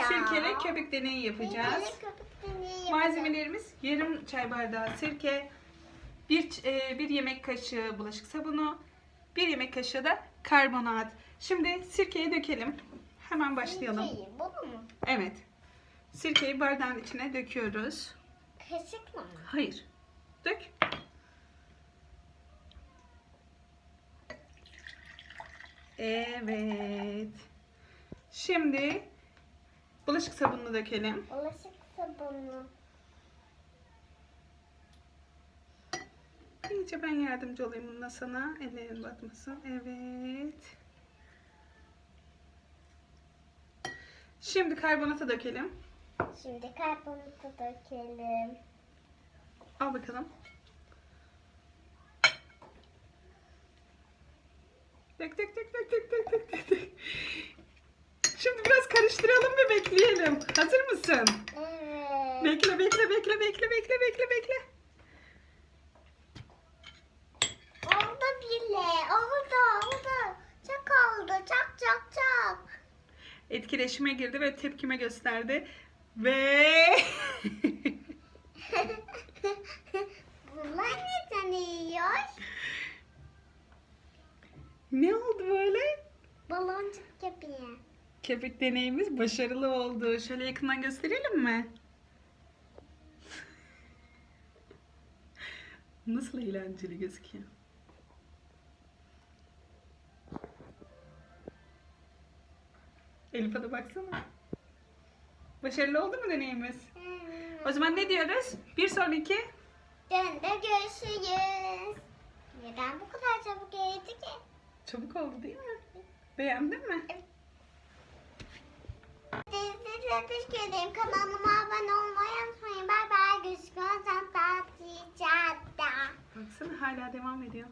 sirkeli köpük deneyi yapacağız. Malzemelerimiz yarım çay bardağı sirke, bir, e, bir yemek kaşığı bulaşık sabunu, bir yemek kaşığı da karbonat. Şimdi sirkeyi dökelim. Hemen başlayalım. Sirkeyi, bunu mu? Evet. Sirkeyi bardağın içine döküyoruz. Kaşıkla mı? Hayır. Dök. Evet. Şimdi Bulaşık sabununu dökelim. Bulaşık sabunu. İyice ben yardımcı olayım bunda sana. Ellerin batmasın. Evet. Şimdi karbonata dökelim. Şimdi karbonata dökelim. Al bakalım. Tek tek tek tek tek tek tek tek. Şimdi biraz karıştıralım ve bekleyelim. Hazır mısın? Evet. Bekle bekle bekle bekle bekle bekle bekle. Oldu bile. Oldu oldu. Çok oldu. Çok çok çok. Etkileşime girdi ve tepkime gösterdi. Ve Bunlar neden yiyor? ne oldu böyle? Baloncuk gibi. Köpük deneyimiz başarılı oldu. Şöyle yakından gösterelim mi? Nasıl eğlenceli gözüküyor. Elif'e de baksana. Başarılı oldu mu deneyimiz? O zaman ne diyoruz? Bir sonraki Dönde görüşürüz. Neden bu kadar çabuk geldi ki? çabuk oldu değil mi? Beğendin mi? Teşekkür ederim. Kanalıma abone olmayı unutmayın. Bay bay. Görüşürüz. Hatta Baksana hala devam ediyor.